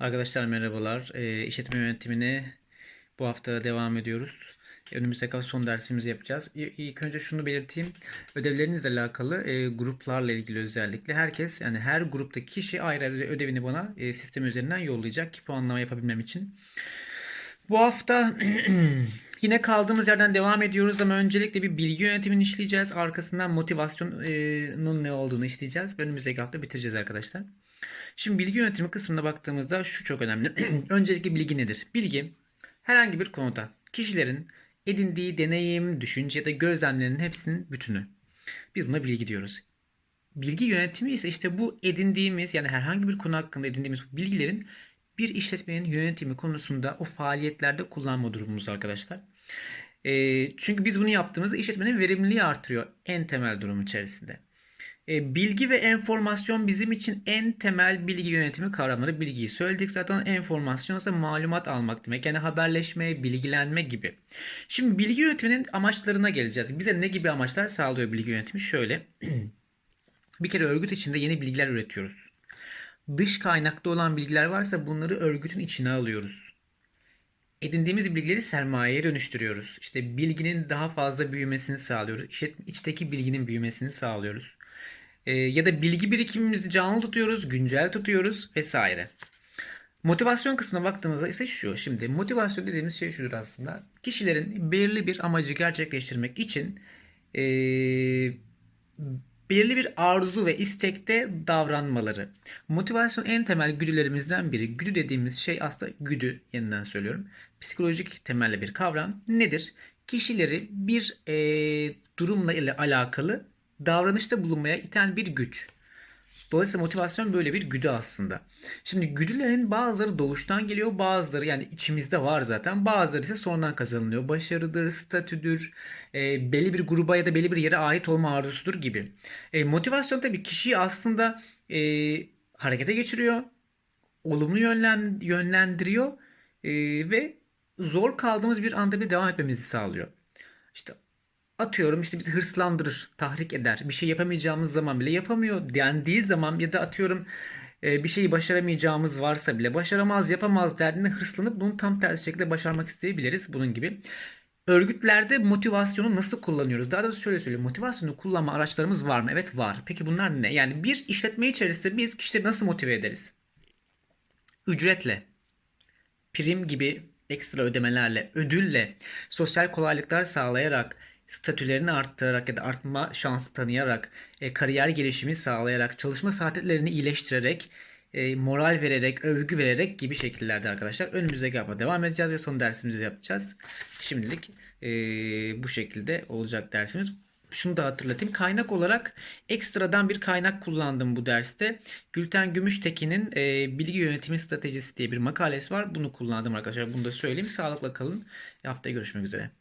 Arkadaşlar merhabalar. E, işletme yönetimine bu hafta devam ediyoruz. Önümüzdeki hafta son dersimizi yapacağız. İlk önce şunu belirteyim. Ödevlerinizle alakalı e, gruplarla ilgili özellikle herkes yani her gruptaki kişi ayrı ayrı ödevini bana e, sistem üzerinden yollayacak ki puanlama yapabilmem için. Bu hafta yine kaldığımız yerden devam ediyoruz ama öncelikle bir bilgi yönetimini işleyeceğiz. Arkasından motivasyonun ne olduğunu işleyeceğiz. Önümüzdeki hafta bitireceğiz arkadaşlar. Şimdi bilgi yönetimi kısmına baktığımızda şu çok önemli. Öncelikle bilgi nedir? Bilgi herhangi bir konuda kişilerin edindiği deneyim, düşünce ya da gözlemlerinin hepsinin bütünü. Biz buna bilgi diyoruz. Bilgi yönetimi ise işte bu edindiğimiz yani herhangi bir konu hakkında edindiğimiz bilgilerin bir işletmenin yönetimi konusunda o faaliyetlerde kullanma durumumuz arkadaşlar. Ee, çünkü biz bunu yaptığımızda işletmenin verimliliği artırıyor en temel durum içerisinde. E, bilgi ve enformasyon bizim için en temel bilgi yönetimi kavramları. Bilgiyi söyledik zaten enformasyon ise malumat almak demek. Yani haberleşme, bilgilenme gibi. Şimdi bilgi yönetiminin amaçlarına geleceğiz. Bize ne gibi amaçlar sağlıyor bilgi yönetimi? Şöyle. bir kere örgüt içinde yeni bilgiler üretiyoruz. Dış kaynakta olan bilgiler varsa bunları örgütün içine alıyoruz. Edindiğimiz bilgileri sermayeye dönüştürüyoruz. İşte bilginin daha fazla büyümesini sağlıyoruz. İşte içteki bilginin büyümesini sağlıyoruz. Ee, ya da bilgi birikimimizi canlı tutuyoruz, güncel tutuyoruz vesaire. Motivasyon kısmına baktığımızda ise şu. Şimdi motivasyon dediğimiz şey şudur aslında. Kişilerin belirli bir amacı gerçekleştirmek için eee, belirli bir arzu ve istekte davranmaları. Motivasyon en temel güdülerimizden biri. Güdü dediğimiz şey aslında güdü yeniden söylüyorum. Psikolojik temelli bir kavram. Nedir? Kişileri bir eee, durumla ile alakalı davranışta bulunmaya iten bir güç. Dolayısıyla motivasyon böyle bir güdü aslında. Şimdi güdülerin bazıları doğuştan geliyor, bazıları yani içimizde var zaten, bazıları ise sonradan kazanılıyor. Başarıdır, statüdür, e, belli bir gruba ya da belli bir yere ait olma arzusudur gibi. E, motivasyon tabii kişiyi aslında e, harekete geçiriyor, olumlu yönlen, yönlendiriyor e, ve zor kaldığımız bir anda bile devam etmemizi sağlıyor. İşte atıyorum işte bizi hırslandırır, tahrik eder. Bir şey yapamayacağımız zaman bile yapamıyor dendiği zaman ya da atıyorum e, bir şeyi başaramayacağımız varsa bile başaramaz, yapamaz derdinde hırslanıp bunu tam tersi şekilde başarmak isteyebiliriz bunun gibi. Örgütlerde motivasyonu nasıl kullanıyoruz? Daha doğrusu şöyle söyleyeyim. Motivasyonu kullanma araçlarımız var mı? Evet var. Peki bunlar ne? Yani bir işletme içerisinde biz kişileri nasıl motive ederiz? Ücretle, prim gibi ekstra ödemelerle, ödülle, sosyal kolaylıklar sağlayarak, statülerini arttırarak ya da artma şansı tanıyarak, e, kariyer gelişimi sağlayarak, çalışma saatlerini iyileştirerek, e, moral vererek, övgü vererek gibi şekillerde arkadaşlar. Önümüzdeki hafta devam edeceğiz ve son dersimizi yapacağız. Şimdilik e, bu şekilde olacak dersimiz. Şunu da hatırlatayım. Kaynak olarak ekstradan bir kaynak kullandım bu derste. Gülten Gümüştekin'in e, Bilgi Yönetimi Stratejisi diye bir makalesi var. Bunu kullandım arkadaşlar. Bunu da söyleyeyim. Sağlıkla kalın. Haftaya görüşmek üzere.